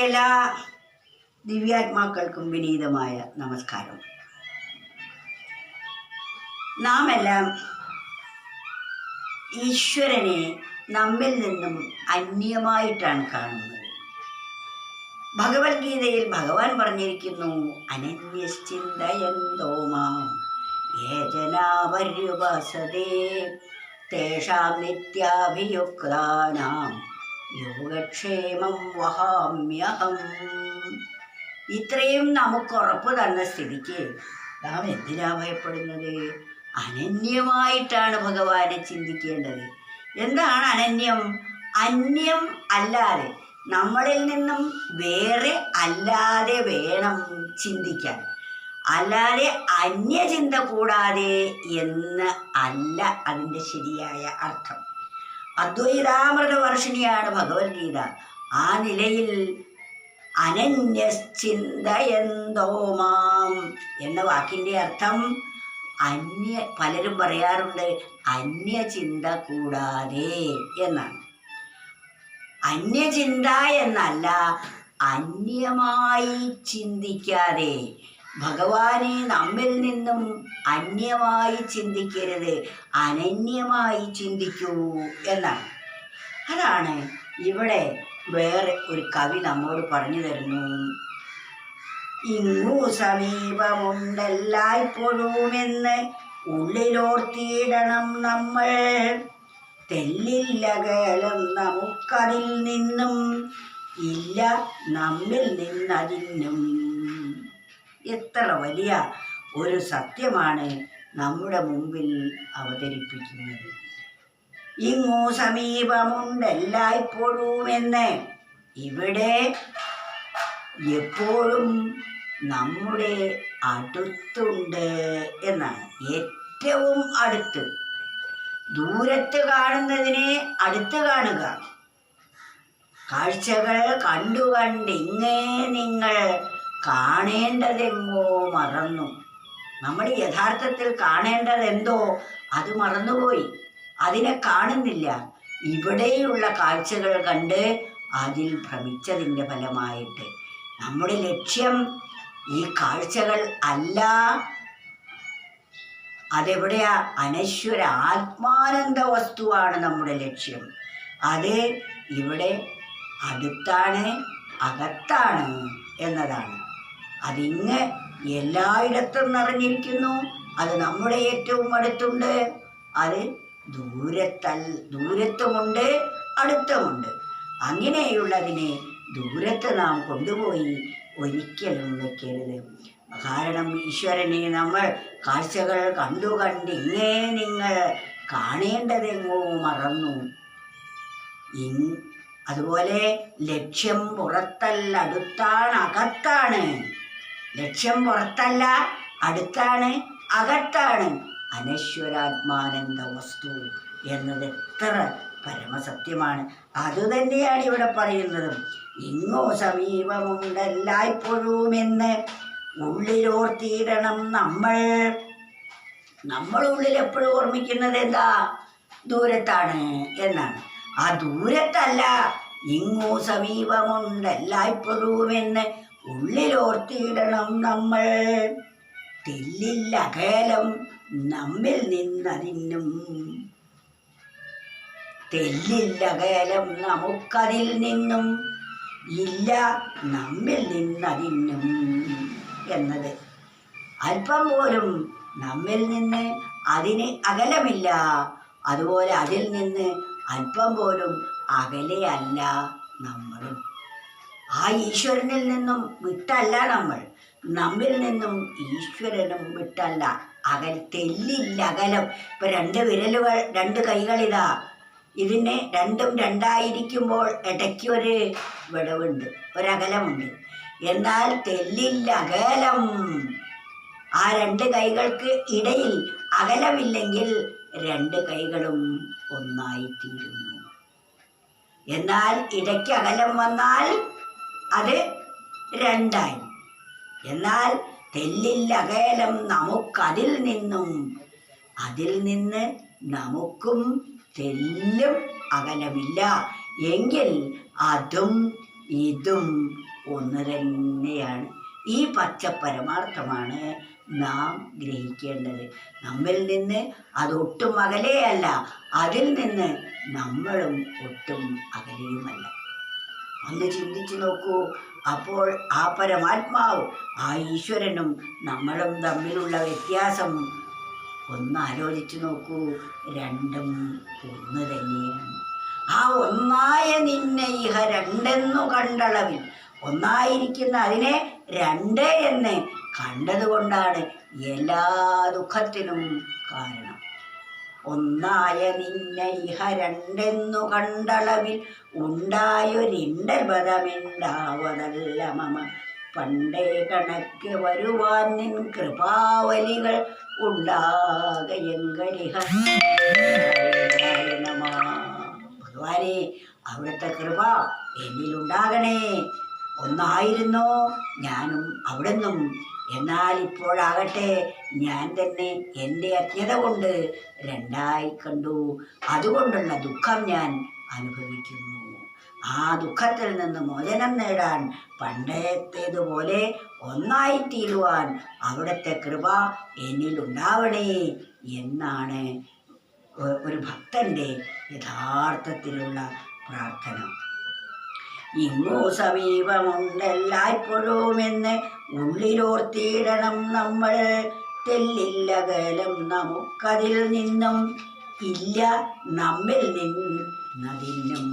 എല്ലാ ദിവ്യാത്മാക്കൾക്കും വിനീതമായ നമസ്കാരം. നാം എല്ലാം ഈശ്വരനെ നമ്മിൽ നിന്നും അന്യമായിട്ടാണ് കാണുന്നത്. ഭഗവത്ഗീതയിൽ ഭഗവാൻ പറഞ്ഞിരിക്കുന്നു അനന്യശ്ചിന്തയന്തോ മാം തേഷാം നിത്യാഭിയുക്താനാം. യോഗക്ഷേമം വഹാമ്യഹം. ഇത്രയും നമുക്ക് ഉറപ്പ് തന്ന സ്ഥിതിക്ക് നാം എന്തിനാ ഭയപ്പെടുന്നത്? അനന്യമായിട്ടാണ് ഭഗവാനെ ചിന്തിക്കേണ്ടത്. എന്താണ് അനന്യം? അന്യം അല്ലാതെ നമ്മളിൽ നിന്നും വേറെ അല്ലാതെ വേണം ചിന്തിക്കാൻ. അല്ലാതെ അന്യചിന്ത കൂടാതെ എന്ന് അല്ല അതിന്റെ ശരിയായ അർത്ഥം. അദ്വൈതാമൃത വർഷിണിയാണ് ഭഗവത്ഗീത. ആ നിലയിൽ അനന്യശ്ചിന്തയന്തോ മാം എന്ന വാക്കിന്റെ അർത്ഥം അന്യ പലരും പറയാറുണ്ട് അന്യചിന്ത കൂടാതെ എന്നാണ്. അന്യചിന്ത എന്നല്ല അന്യമായി ചിന്തിക്കാതെ ഭഗവാനെ നമ്മിൽ നിന്നും അന്യമായി ചിന്തിക്കരുത് അനന്യമായി ചിന്തിക്കൂ എന്നാണ്. അതാണ് ഇവിടെ വേറെ ഒരു കവി നമ്മോട് പറഞ്ഞു തരുന്നു. ഇങ്ങു സമീപമുണ്ടെല്ലായ്പ്പോഴുമെന്ന് ഉള്ളിലോർത്തിയിടണം നമ്മൾ. തെല്ലില്ലകലം നമുക്കതിൽ നിന്നും ഇല്ല നമ്മിൽ നിന്നതിനും എത്ര വലിയ ഒരു സത്യമാണ് നമ്മുടെ മുമ്പിൽ അവതരിപ്പിക്കുന്നത്. ഇങ്ങു സമീപമുണ്ടെല്ലായ്പ്പോഴുമെന്ന് ഇവിടെ എപ്പോഴും നമ്മുടെ അടുത്തുണ്ട് എന്നാണ് ഏറ്റവും അടുത്ത്. ദൂരത്ത് കാണുന്നതിനെ അടുത്ത് കാണുക. കാഴ്ചകൾ കണ്ടു കണ്ട് ഇങ്ങേ നിങ്ങൾ കാണേണ്ടതെങ്ങോ മറന്നു. നമ്മൾ യഥാർത്ഥത്തിൽ കാണേണ്ടതെന്തോ അത് മറന്നുപോയി. അതിനെ കാണുന്നില്ല. ഇവിടെയുള്ള കാഴ്ചകൾ കണ്ട് അതിൽ ഭ്രമിച്ചതിന്റെ ഫലമായിട്ട്. നമ്മുടെ ലക്ഷ്യം ഈ കാഴ്ചകൾ അല്ല. അതെവിടെയാ? അനശ്വര ആത്മാനന്ദ വസ്തുവാണ് നമ്മുടെ ലക്ഷ്യം. അത് ഇവിടെ അടുത്താണ് അകത്താണ് എന്നതാണ്. അതിങ്ങ് എല്ലായിടത്തും നിറഞ്ഞിരിക്കുന്നു. അത് നമ്മുടെ ഏറ്റവും അടുത്തുണ്ട്. അത് ദൂരത്തൽ ദൂരത്തുമുണ്ട് അടുത്തുമുണ്ട്. അങ്ങനെയുള്ളതിനെ ദൂരത്ത് നാം കൊണ്ടുപോയി ഒരിക്കലും വെക്കരുത് കാരണം ഈശ്വരനെ നമ്മൾ കാഴ്ചകൾ കണ്ടു കണ്ട് ഇങ്ങേ നിങ്ങൾ കാണേണ്ടതെങ്ങോ മറന്നു. അതുപോലെ ലക്ഷ്യം പുറത്തല്ല അടുത്താണ് അകത്താണ്. ലക്ഷ്യം പുറത്തല്ല അടുത്താണ് അകത്താണ്. അനശ്വരാത്മാനന്ദ വസ്തു എന്നത് എത്ര പരമസത്യമാണ്. അതുതന്നെയാണ് ഇവിടെ പറയുന്നത്. ഇങ്ങോ സമീപമുണ്ടെല്ലായ്പ്പോഴുമെന്ന് ഉള്ളിലോർത്തിയിടണം നമ്മൾ. ഉള്ളിൽ എപ്പോഴും ഓർമ്മിക്കുന്നത് എന്താ? ദൂരത്താണ് എന്നാണ്. ആ ദൂരത്തല്ല ഇങ്ങോ സമീപമുണ്ടെല്ലായ്പ്പോഴുമെന്ന് ഉള്ളിലോർത്തിയിടണം നമ്മൾ. തെല്ലില്ലകലം നമ്മിൽ നിന്നതിനും തെല്ലില്ലകലം നമുക്കതിൽ നിന്നും. ഇല്ല നമ്മിൽ നിന്നതിനും എന്നത്. അല്പം പോലും നമ്മിൽ നിന്ന് അതിന് അകലമില്ല. അതുപോലെ അതിൽ നിന്ന് അല്പം പോലും അകലെയല്ല നമ്മളും. ആ ഈശ്വരനിൽ നിന്നും വിട്ടല്ല നമ്മൾ. നമ്മിൽ നിന്നും ഈശ്വരനും വിട്ടല്ല. അകൽ തെല്ലില്ല അകലം. ഇപ്പൊ രണ്ട് വിരലുകൾ രണ്ട് കൈകളിതാ. ഇതിനെ രണ്ടും രണ്ടായിരിക്കുമ്പോൾ ഇടയ്ക്ക് ഒരു വിടവുണ്ട് ഒരകലമുണ്ട് എന്നാൽ തെല്ലില്ല അകലം. ആ രണ്ട് കൈകൾക്ക് ഇടയിൽ അകലമില്ലെങ്കിൽ രണ്ട് കൈകളും ഒന്നായിത്തീരുന്നു. എന്നാൽ ഇടയ്ക്ക് അകലം വന്നാൽ അത് രണ്ടായി. എന്നാൽ തെല്ലില്ലകേലം നമുക്കതിൽ നിന്നും. അതിൽ നിന്ന് നമുക്കും തെല്ലും അകലമില്ല. എങ്കിൽ അതും ഇതും ഒന്ന് തന്നെയാണ്. ഈ പച്ച പരമാർത്ഥമാണ് നാം ഗ്രഹിക്കേണ്ടത്. നമ്മിൽ നിന്ന് അതൊട്ടും അകലെയല്ല. അതിൽ നിന്ന് നമ്മളും ഒട്ടും അകലെയുമല്ല. ഒന്ന് ചിന്തിച്ചു നോക്കൂ. അപ്പോൾ ആ പരമാത്മാവ് ആ ഈശ്വരനും നമ്മളും തമ്മിലുള്ള വ്യത്യാസം ഒന്ന് ആലോചിച്ചു നോക്കൂ. രണ്ടും ഒന്ന് തന്നെയാണ്. ആ ഒന്നായ നിന്നെ ഇഹ രണ്ടെന്നു കണ്ടളവിൽ. ഒന്നായിരിക്കുന്ന അതിനെ രണ്ട് എന്ന് കണ്ടതുകൊണ്ടാണ് എല്ലാ ദുഃഖത്തിനും കാരണം. ഒന്നായ നിന്നെ ഇഹ രണ്ടെന്നു കണ്ടളവിൽ ഉണ്ടായൊരിണ്ടൽപദമിണ്ടാവതല്ല മമ. പണ്ടേ കണക്ക് വരുവാൻ നിൻ കൃപാവലികൾ ഉണ്ടാകയങ്കരിഹ ഭഗവാനെ അവിടുത്തെ കൃപ എന്നിലുണ്ടാകണേ. ഒന്നായിരുന്നോ ഞാനും അവിടുന്നും. എന്നാൽ ഇപ്പോഴാകട്ടെ ഞാൻ തന്നെ എന്റെ അജ്ഞത കൊണ്ട് രണ്ടായി കണ്ടു. അതുകൊണ്ടുള്ള ദുഃഖം ഞാൻ അനുഭവിക്കുന്നു. ആ ദുഃഖത്തിൽ നിന്ന് മോചനം നേടാൻ പണ്ടത്തേതുപോലെ ഒന്നായിത്തീരുവാൻ അവിടുത്തെ കൃപ എന്നിലുണ്ടാവണേ എന്നാണ് ഒരു ഭക്തന്റെ യഥാർത്ഥത്തിലുള്ള പ്രാർത്ഥന. ഇങ്ങോ സമീപമുണ്ടെല്ലായ്പ്പോഴുമെന്ന് ഉള്ളിലോർത്തിയിടണം നമ്മൾ. തെല്ലില്ലകലം നമുക്കതിൽ നിന്നും ഇല്ല നമ്മിൽ നിന്നതിനും.